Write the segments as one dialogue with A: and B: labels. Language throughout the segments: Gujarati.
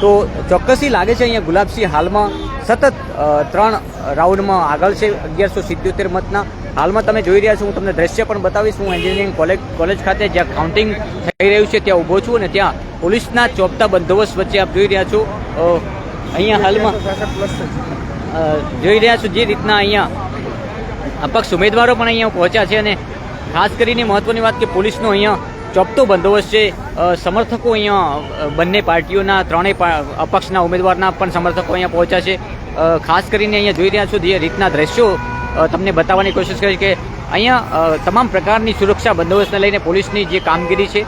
A: તો ચોક્કસથી લાગે છે અહીંયા ગુલાબસિંહ હાલમાં સતત ત્રણ રાઉન્ડમાં આગળ છે અગિયારસો સિત્યોતેર મતના. હાલમાં તમે જોઈ રહ્યા છો, હું તમને દ્રશ્ય પણ બતાવીશ. હું એન્જિનિયરિંગ કોલેજ કોલેજ ખાતે જ્યાં કાઉન્ટિંગ થઈ રહ્યું છે, ત્યાં ઊભો છું અને ત્યાં પોલીસના ચોપતા બંદોબસ્ત વચ્ચે આપ જોઈ રહ્યા છો. અહીંયા હાલમાં જોઈ રહ્યા છો જે રીતના અહીંયા અપક્ષ ઉમેદવારો પણ અહીંયા પહોંચ્યા છે અને ખાસ કરીને મહત્વની વાત કે પોલીસનો અહીંયા ચોપતો બંદોબસ્ત છે. સમર્થકો અહીંયા બંને પાર્ટીઓના, ત્રણેય અપક્ષના ઉમેદવારના પણ સમર્થકો અહીંયા પહોંચ્યા છે. ખાસ કરીને અહીંયા જોઈ રહ્યા છો જે રીતના દ્રશ્યો તમને બતાવવાની કોશિશ કરી કે અહીંયા તમામ પ્રકારની સુરક્ષા બંદોબસ્તને લઈને પોલીસની જે કામગીરી છે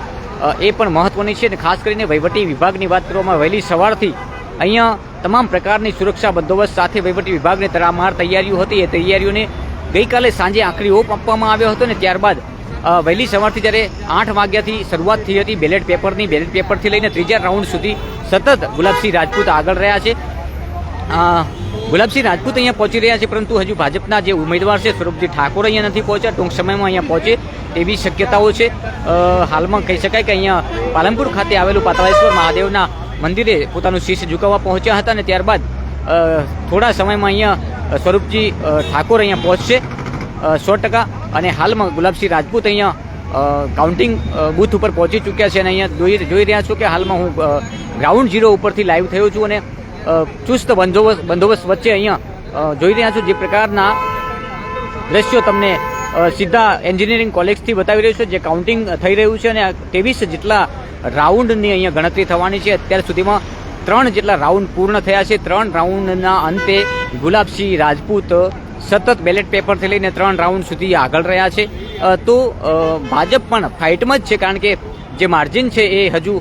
A: એ પણ મહત્વની છે અને ખાસ કરીને વહીવટી વિભાગની વાત કરવામાં વહેલી સવારથી અહીંયા તમામ પ્રકારની સુરક્ષા બંદોબસ્ત સાથે વહીવટી વિભાગને તડામાર તૈયારીઓ હતી. એ તૈયારીઓને ગઈકાલે સાંજે આખરી ઓપ આપવામાં આવ્યો હતો ને ત્યારબાદ વહેલી સવારથી જ્યારે આઠ વાગ્યાથી શરૂઆત થઈ હતી બેલેટ પેપરની, બેલેટ પેપરથી લઈને ત્રીજા રાઉન્ડ સુધી સતત ગુલાબસિંહ રાજપૂત આગળ રહ્યા છે. ગુલાબસિંહ રાજપૂત અહીંયા પહોંચી રહ્યા છે, પરંતુ હજુ ભાજપના જે ઉમેદવાર છે, સ્વરૂપજી ઠાકોર અહીંયા નથી પહોંચ્યા. ટૂંક સમયમાં અહીંયા પહોંચે તેવી શક્યતાઓ છે. હાલમાં કહી શકાય કે અહીંયા પાલનપુર ખાતે આવેલું પાતાળેશ્વર મહાદેવના મંદિરે પોતાનું શીશ ઝુકાવવા પહોંચ્યા હતા અને ત્યારબાદ થોડા સમયમાં અહીંયા સ્વરૂપજી ઠાકોર અહીંયા પહોંચશે. સો ટકા અને હાલમાં ગુલાબસિંહ રાજપૂત અહીંયા કાઉન્ટિંગ બૂથ ઉપર પહોંચી ચૂક્યા છે અને અહીંયા જોઈ જોઈ રહ્યા છો કે હાલમાં હું ગ્રાઉન્ડ ઝીરો ઉપરથી લાઈવ થયો છું અને ચુસ્ત બંદોબસ્ત બંદોબસ્ત વચ્ચે અહીંયા જોઈ રહ્યા છો જે પ્રકારના દ્રશ્યો તમને સીધા એન્જિનિયરિંગ કોલેજથી બતાવી રહ્યું છે, જે કાઉન્ટિંગ થઈ રહ્યું છે અને ત્રેવીસ જેટલા રાઉન્ડની અહીંયા ગણતરી થવાની છે. અત્યાર સુધીમાં ત્રણ જેટલા રાઉન્ડ પૂર્ણ થયા છે. ત્રણ રાઉન્ડના અંતે ગુલાબસિંહ રાજપૂત સતત બેલેટ પેપરથી લઈને ત્રણ રાઉન્ડ સુધી આગળ રહ્યા છે. તો ભાજપ પણ ફાઇટમાં જ છે કારણ કે જે માર્જિન છે એ હજુ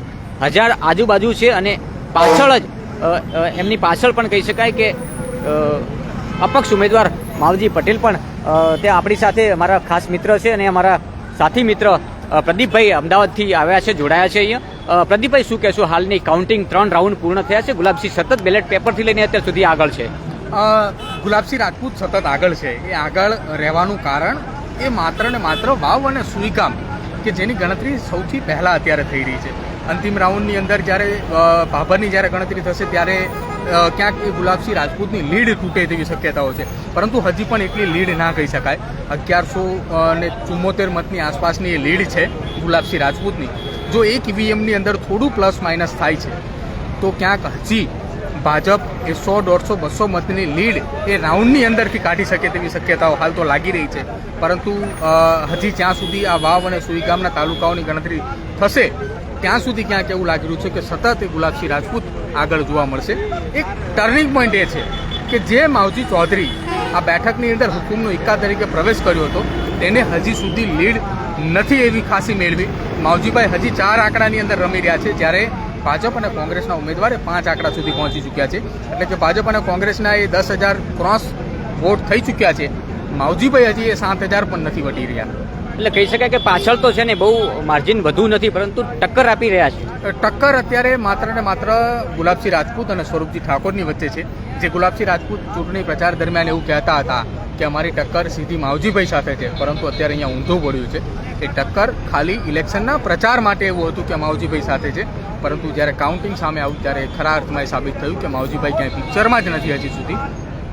A: હજાર આજુબાજુ છે અને પાછળ જ એમની પાછળ પણ કહી શકાય કે અપક્ષ ઉમેદવાર માવજી પટેલ પણ તે આપણી સાથે અમારા ખાસ મિત્ર છે અને અમારા સાથી મિત્ર પ્રદીપભાઈ અમદાવાદથી આવ્યા છે, જોડાયા છે અહીંયા. પ્રદીપભાઈ, શું કહેશો? હાલની કાઉન્ટિંગ ત્રણ રાઉન્ડ પૂર્ણ થયા છે. ગુલાબસિંહ સતત બેલેટ પેપરથી લઈને અત્યાર સુધી આગળ છે.
B: ગુલાબસિંહ રાજપૂત સતત આગળ છે. એ આગળ રહેવાનું કારણ એ માત્ર ને માત્ર વાવ અને સુઈકામ કે જેની ગણતરી સૌથી પહેલાં અત્યારે થઈ રહી છે. અંતિમ રાઉન્ડની અંદર જ્યારે ભાભરની જ્યારે ગણતરી થશે ત્યારે ક્યાંક એ ગુલાબસિંહ રાજપૂતની લીડ તૂટે તેવી શક્યતાઓ છે. પરંતુ હજી પણ એટલી લીડ ના કહી શકાય. અગિયારસો ને ચુમ્મોતેર મતની આસપાસની એ લીડ છે ગુલાબસિંહ રાજપૂતની. જો એક ઈવીએમની અંદર થોડું પ્લસ માઇનસ થાય છે, તો ક્યાંક હજી ભાજપ એ સો, દોઢસો, બસો મતની લીડ એ રાઉન્ડની અંદરથી કાઢી શકે તેવી શક્યતાઓ હાલ તો લાગી રહી છે. પરંતુ હજી જ્યાં સુધી આ વાવ અને સુઈગામના તાલુકાઓની ગણતરી થશે, ત્યાં સુધી ક્યાંક એવું લાગી રહ્યું છે કે સતત ગુલાબસિંહ રાજપૂત આગળ જોવા મળશે. એક ટર્નિંગ પોઈન્ટ એ છે કે જે માવજી ચૌધરી આ બેઠકની અંદર હુકુમનો ઇક્કા તરીકે પ્રવેશ કર્યો હતો, તેને હજી સુધી લીડ નથી એવી ખાસી મેળવી. માવજીભાઈ હજી ચાર આંકડાની અંદર રમી રહ્યા છે. જ્યારે ભાજપ અને કોંગ્રેસના ઉમેદવારે પાંચ આંકડા સુધી પહોંચી ચૂક્યા છે. એટલે કે ભાજપ અને કોંગ્રેસના એ દસ હજાર ક્રોસ વોટ થઈ ચૂક્યા છે. માવજીભાઈ હજી એ સાત હજાર પણ નથી વટી રહ્યા.
A: એટલે કહી શકાય કે પાછળ તો છે ને બહુ માર્જિન વધુ નથી, પરંતુ ટક્કર આપી રહ્યા છે.
B: ટક્કર અત્યારે માત્ર ને માત્ર ગુલાબસિંહ રાજપૂત અને સ્વરૂપજી ઠાકોરની વચ્ચે છે. જે ગુલાબસિંહ રાજપૂત ચૂંટણી પ્રચાર દરમિયાન એવું કહેતા હતા કે અમારી ટક્કર સીધી માવજીભાઈ સાથે છે, પરંતુ અત્યારે અહીંયા ઊંધું પડ્યું છે એ ટક્કર ખાલી ઇલેક્શનના પ્રચાર માટે એવું હતું કે માવજીભાઈ સાથે છે, પરંતુ જ્યારે કાઉન્ટિંગ સામે આવ્યું ત્યારે ખરા અર્થમાં એ સાબિત થયું કે માવજીભાઈ ક્યાંય પિક્ચરમાં જ નથી હજી સુધી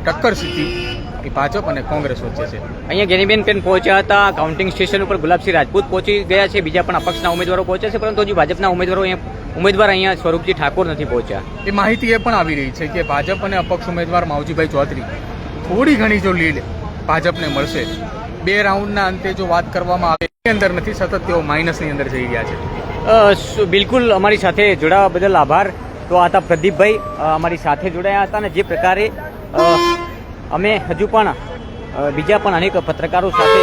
B: ટક્કર સીધી ભાજપ અને કોંગ્રેસ વચ્ચે છે.
A: અહીંયા ગેનીબેન પેન પહોંચ્યા હતા કાઉન્ટિંગ સ્ટેશન ઉપર ગુલાબસિંહ રાજપૂત પહોંચી ગયા છે બીજા પણ અપક્ષના ઉમેદવારો પહોંચ્યા છે પરંતુ હજુ ભાજપના ઉમેદવારો અહીંયા ઉમેદવાર અહીંયા સ્વરૂપજી ઠાકોર નથી પહોંચ્યા.
B: એ માહિતી એ પણ આવી રહી છે કે ભાજપ અને અપક્ષ ઉમેદવાર માવજીભાઈ ચૌધરી થોડી ઘણી જો લીડ ભાજપને મળશે બે રાઉન્ડના અંતે જો વાત કરવામાં આવે અંદર નથી સતત તેઓ માઇનસની અંદર જઈ રહ્યા છે.
A: બિલકુલ અમારી સાથે જોડાવા બદલ આભાર. તો આ હતા પ્રદીપભાઈ અમારી સાથે જોડાયા હતા અને જે પ્રકારે અમે હજુ પણ બીજા પણ અનેક પત્રકારો સાથે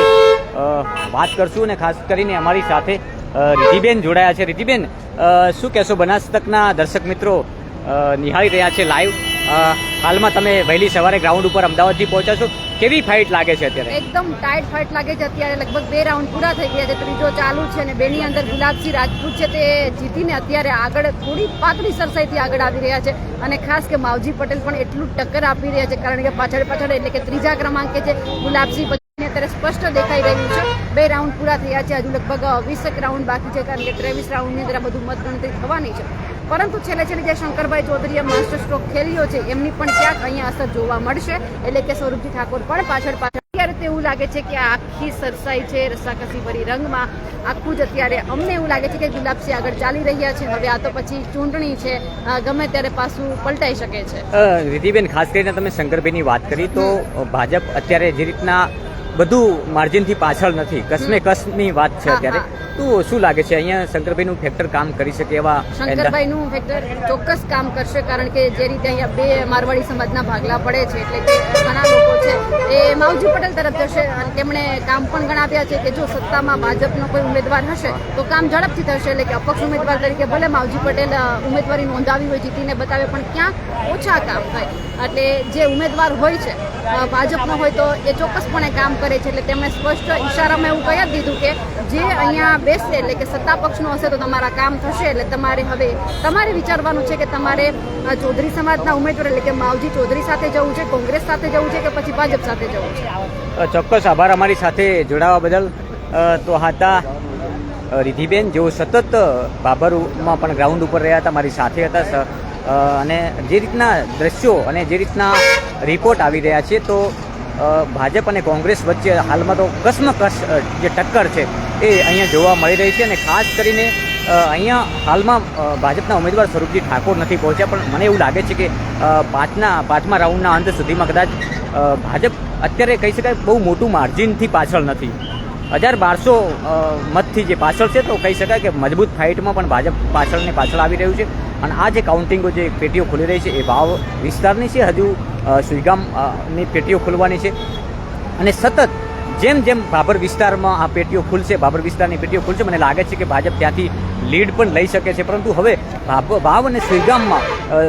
A: વાત કરશું અને ખાસ કરીને અમારી સાથે રિધિબેન જોડાયા છે. રિધિબેન શું કહેશો? બનાસ તકના દર્શક મિત્રો નિહાળી રહ્યા છે લાઈવ હાલમાં તમે વહેલી સવારે ગ્રાઉન્ડ ઉપર અમદાવાદથી પહોંચ્યા છો. કેવી ફાઇટ લાગે છે અત્યારે?
C: એકદમ ટાઈટ ફાઇટ લાગે છે અત્યારે. લગભગ બે રાઉન્ડ પૂરા થઈ ગયા છે. ત્રીજો ચાલુ છે અને બેની અંદર ગુલાબસિંહ રાજપૂત છે તે જીતીને અત્યારે આગળ થોડી પાતળી સરસાઈથી આગળ આવી રહ્યા છે. અને ખાસ કે માવજી પટેલ પણ એટલું ટક્કર આપી રહ્યા છે. કારણ કે પાછળ પાછળ એટલે કે ત્રીજા ક્રમાંકે છે ગુલાબસિંહ અત્યારે સ્પષ્ટ દેખાઈ રહ્યું છે. બે રાઉન્ડ પૂરા થયા છે. હજુ લગભગ વીસેક રાઉન્ડ બાકી છે. કારણ કે ત્રેવીસ રાઉન્ડની અંદર આ બધું મતગણતરી થવાની છે. પરંતુ છેલ્લે છેલ્લે જે શંકરભાઈ ચૌધરીએ માસ્ટર સ્ટ્રોક ખેલ્યો છે એમની પણ ક્યાંક અહીંયા અસર જોવા મળશે. એટલે કે સ્વરૂપજી ઠાકોર પણ પાછળ પાછળ અત્યારે તો એવું લાગે છે કે આખી સરસાઈ છે રસાકસી ભરી રંગમાં. આખું જ અત્યારે અમને એવું લાગે છે કે ગુલાબસિંહ આગળ ચાલી રહ્યા છે. હવે આ તો પછી ચૂંટણી છે. ગમે ત્યારે પાછું પલટાઈ શકે છે.
A: અ, રિધિબેન ખાસ કરીને તમે શંકરભાઈની વાત કરી તો ભાજપ અત્યારે જે રીતના બધું માર્જિનથી પાછળ નથી. કસમે કસની વાત છે અત્યારે. તો શું લાગે છે? અહીંયા શંકરભાઈનું ફેક્ટર કામ કરી શકે એવા
C: શંકરભાઈનું ફેક્ટર ચોક્કસ કામ કરશે, કારણ કે જે રીતે અહીંયા બે મારવાડી સમાજના ભાગલા પડે છે, એટલે કે ઘણા લોકો છે, એ માવજી પટેલ તરફ જશે અને તેમણે કામ પણ ગણાવ્યા છે કે જો સત્તામાં ભાજપનો કોઈ ઉમેદવાર હશે, તો કામ ઝડપથી થશે એટલે કે અપક્ષ ઉમેદવાર તરીકે ભલે માવજી પટેલ ઉમેદવારી નોંધાવી હોય, જીતીને બતાવે, પણ ક્યાંક ઓછા કામ થાય? એટલે જે ઉમેદવાર હોય છે ભાજપનો હોય તો એ ચોક્કસપણે કામ કરે છે એટલે તેમણે સ્પષ્ટ ઈશારામાં એવું કહી દીધું કે જે અહીંયા બેસશે એટલે કે સત્તા પક્ષનો હશે તો તમારા કામ થશે એટલે તમારે હવે તમારે વિચારવાનું છે કે તમારે ચૌધરી સમાજના ઉમેદવાર એટલે કે માવજી ચૌધરી સાથે જવું છે, કોંગ્રેસ સાથે જવું છે કે પછી ભાજપ સાથે જવું છે?
A: ચોક્કસ આભાર અમારી સાથે જોડાવા બદલ. તો હતા રિધિબેન, જેઓ સતત બાબરમાં પણ ગ્રાઉન્ડ ઉપર રહ્યા હતા, મારી સાથે હતા અને જે રીતના દ્રશ્યો અને જે રીતના રિપોર્ટ આવી રહ્યા છે, તો ભાજપ અને કોંગ્રેસ વચ્ચે હાલમાં તો કસમકસ જે ટક્કર છે, એ અહીંયા જોવા મળી રહી છે અને ખાસ કરીને અહીંયા હાલમાં ભાજપના ઉમેદવાર સ્વરૂપજી ઠાકોર નથી પહોંચ્યા, પણ મને એવું લાગે છે કે પાંચના, પાંચમા રાઉન્ડના અંત સુધીમાં કદાચ ભાજપ અત્યારે કહી શકાય બહુ મોટું માર્જિનથી પાછળ નથી. હજાર બારસો મતથી જે પાછળ છે તો કહી શકાય કે મજબૂત ફાઇટમાં પણ ભાજપ પાછળને પાછળ આવી રહ્યું છે. અને આ જે કાઉન્ટિંગો જે પેટીઓ ખુલી રહી છે એ ભાવ વિસ્તારની છે. હજુ સુઈગામની સુઈગામ પેટીઓ ખુલવાની છે. અને સતત જેમ જેમ ભાભર વિસ્તારમાં આ પેટીઓ ખુલશે ભાભર વિસ્તારની પેટીઓ ખુલશે, મને લાગે છે કે ભાજપ ત્યાંથી લીડ પણ લઈ શકે છે. પરંતુ હવે ભાવ અને શ્રીગામમાં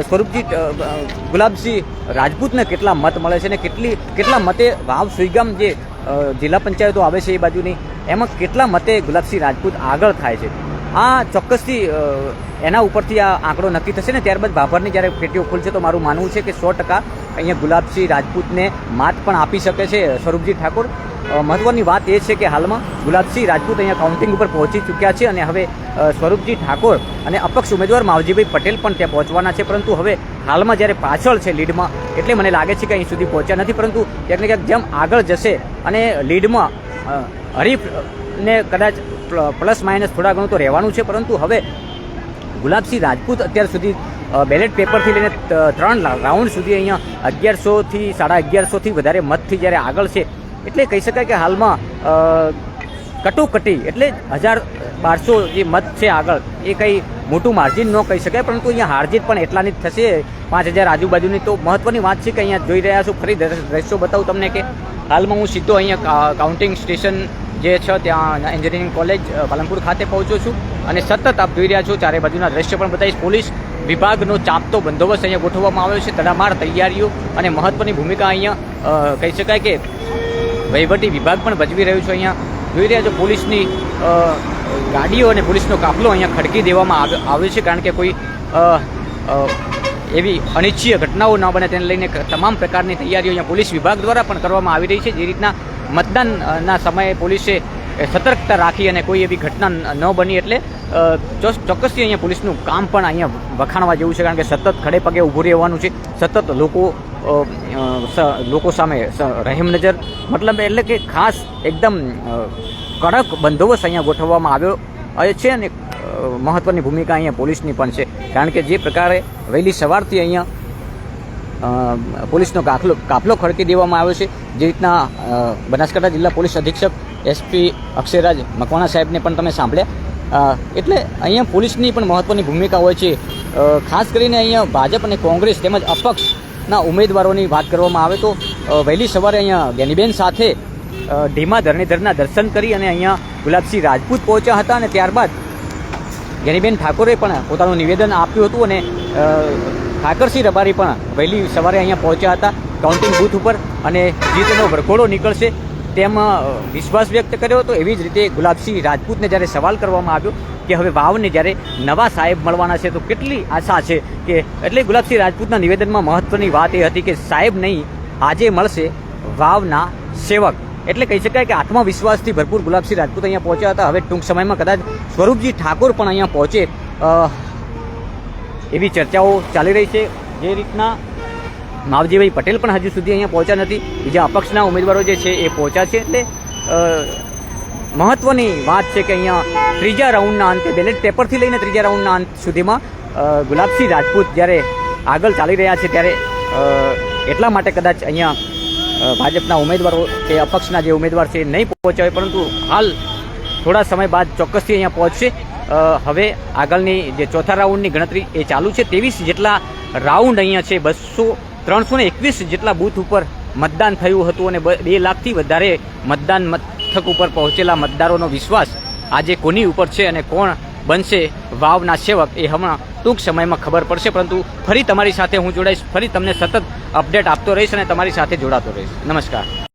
A: સ્વરૂપજી ગુલાબસિંહ રાજપૂતને કેટલા મત મળે છે અને કેટલી, કેટલા મતે ભાવ શ્રીગામ જે જિલ્લા પંચાયતો આવે છે એ બાજુની, એમાં કેટલા મતે ગુલાબસિંહ રાજપૂત આગળ થાય છે? આ ચોક્કસથી એના ઉપરથી આ આંકડો નક્કી થશે ને ત્યારબાદ ભાભરની જ્યારે પેટીઓ ખુલશે તો મારું માનવું છે કે સો ટકા અહીંયા ગુલાબસિંહ રાજપૂતને માત પણ આપી શકે છે, સ્વરૂપજી ઠાકોર. મહત્વની વાત એ છે કે હાલમાં ગુલાબસિંહ રાજપૂત અહીંયા કાઉન્ટિંગ ઉપર પહોંચી ચૂક્યા છે અને હવે સ્વરૂપજી ઠાકોર અને અપક્ષ ઉમેદવાર માવજીભાઈ પટેલ પણ ત્યાં પહોંચવાના છે. પરંતુ હવે હાલમાં જ્યારે પાછળ છે લીડમાં, એટલે મને લાગે છે કે અહીં સુધી પહોંચ્યા નથી. પરંતુ ક્યાંક ને ક્યાંક જેમ આગળ જશે અને લીડમાં હરીફને કદાચ પ્લસ માઇનસ થોડા ઘણું તો રહેવાનું છે. પરંતુ હવે ગુલાબસિંહ રાજપૂત અત્યાર સુધી બેલેટ પેપરથી લઈને ત્રણ રાઉન્ડ સુધી અહીંયા અગિયારસોથી સાડા અગિયારસોથી વધારે મતથી જ્યારે આગળ છે એટલે કહી શકાય કે હાલમાં કટોકટી એટલે હજાર બારસો જે મત છે આગળ, એ કંઈ મોટું માર્જિન ન કહી શકાય, પરંતુ અહીંયા હારજીત પણ એટલાની જ થશે. પાંચ હજાર આજુબાજુની તો મહત્વની વાત છે કે અહીંયા જોઈ રહ્યા છું, ફરી દ્રશ્યો બતાવું તમને કે હાલમાં હું સીધો અહીંયા કાઉન્ટિંગ સ્ટેશન જે છે, ત્યાં એન્જિનિયરિંગ કોલેજ પાલનપુર ખાતે પહોંચ્યો છું. અને સતત આપ જોઈ રહ્યા છો, ચારે બાજુના દ્રશ્ય પણ બતાવીશ. પોલીસ વિભાગનો ચાંપતો બંદોબસ્ત અહીંયા ગોઠવવામાં આવ્યો છે, તડામાર તૈયારીઓ અને મહત્વની ભૂમિકા અહીંયા કહી શકાય કે વહીવટી વિભાગ પણ ભજવી રહ્યું છે અહીંયા. જોઈ રહ્યા છો, પોલીસની ગાડીઓ અને પોલીસનો કાફલો અહીંયા ખડકી દેવામાં આવે- આવ્યો છે કારણ કે કોઈ એવી અનિચ્છીય ઘટનાઓ ન બને તેને લઈને તમામ પ્રકારની તૈયારીઓ અહીંયા પોલીસ વિભાગ દ્વારા પણ કરવામાં આવી રહી છે. જે રીતના મતદાનના સમયે પોલીસે સતર્કતા રાખી અને કોઈ એવી ઘટના ન- બની એટલે ચોક્કસથી અહીંયા પોલીસનું કામ પણ અહીંયા વખાણવા જેવું છે કારણ કે સતત ખડે પગે ઊભું રહેવાનું છે. સતત લોકો લોકો સામે રહેમ નજર. મતલબ એટલે કે ખાસ એકદમ કડક બંદોબસ્ત અહીંયા ગોઠવવામાં આવ્યો એ છે અને મહત્ત્વની ભૂમિકા અહીંયા પોલીસની પણ છે. કારણ કે જે પ્રકારે વહેલી સવારથી અહીંયા પોલીસનો કાફલો કાફલો ખડકી દેવામાં આવ્યો છે. જે રીતના બનાસકાંઠા જિલ્લા પોલીસ અધિક્ષક એસપી અક્ષયરાજ મકવાણા સાહેબને પણ તમે સાંભળ્યા. એટલે અહીંયા પોલીસની પણ મહત્ત્વની ભૂમિકા હોય છે. ખાસ કરીને અહીંયા ભાજપ અને કોંગ્રેસ તેમજ અપક્ષના ઉમેદવારોની વાત કરવામાં આવે તો વહેલી સવારે અહીંયા જ્ઞાનીબેન સાથે ઢીમા ધરણીધરના દર્શન કરી અને અહીંયા ગુલાબસિંહ રાજપૂત પહોંચ્યા હતા અને ત્યારબાદ જ્ઞાનીબેન ઠાકોરે પણ પોતાનું નિવેદન આપ્યું હતું અને ઠાકરસિંહ રબારી પણ વહેલી સવારે અહીંયા પહોંચ્યા હતા કાઉન્ટિંગ બૂથ ઉપર અને જીતનો વરઘોડો નીકળશે તેમ વિશ્વાસ વ્યક્ત કર્યો હતો. એવી જ રીતે ગુલાબસિંહ રાજપૂતને જ્યારે સવાલ કરવામાં આવ્યો કે હવે વાવને જ્યારે નવા સાહેબ મળવાના છે, તો કેટલી આશા છે કે એટલે ગુલાબસિંહ રાજપૂતના નિવેદનમાં મહત્વની વાત એ હતી કે સાહેબ નહીં, આજે મળશે વાવના સેવક. એટલે કહી શકાય કે આત્મવિશ્વાસથી ભરપૂર ગુલાબસિંહ રાજપૂત અહીંયા પહોંચ્યા હતા. હવે ટૂંક સમયમાં કદાચ સ્વરૂપજી ઠાકોર પણ અહીંયા પહોંચે એવી ચર્ચાઓ ચાલી રહી છે. જે રીતના માવજીભાઈ પટેલ પણ હજુ સુધી અહીંયા પહોંચ્યા નથી. બીજા અપક્ષના ઉમેદવારો જે છે એ પહોંચ્યા છે. એટલે મહત્વની વાત છે કે અહીંયા ત્રીજા રાઉન્ડના અંતે, બેલેટ પેપરથી લઈને ત્રીજા રાઉન્ડના અંત સુધીમાં ગુલાબસિંહ રાજપૂત જ્યારે આગળ ચાલી રહ્યા છે, ત્યારે એટલા માટે કદાચ અહીંયા ભાજપના ઉમેદવારો કે અપક્ષના જે ઉમેદવાર છે નહીં પહોંચ્યા હોય પરંતુ હાલ થોડા સમય બાદ ચોક્કસથી અહીંયા પહોંચશે. હવે આગળની જે ચોથા રાઉન્ડની ગણતરી એ ચાલુ છે. ત્રેવીસ જેટલા રાઉન્ડ અહીંયા છે, બસો ત્રણસો એકવીસ જેટલા બૂથ ઉપર મતદાન થયું હતું અને બે લાખથી વધારે મતદાન મથક ઉપર પહોંચેલા મતદારોનો વિશ્વાસ આજે કોની ઉપર છે અને કોણ બનશે વાવના સેવક એ હમણાં ટૂંક સમયમાં ખબર પડશે. પરંતુ ફરી તમારી સાથે હું જોડાઈશ. ફરી તમને સતત અપડેટ આપતો રહીશ અને તમારી સાથે જોડાતો રહીશ. નમસ્કાર.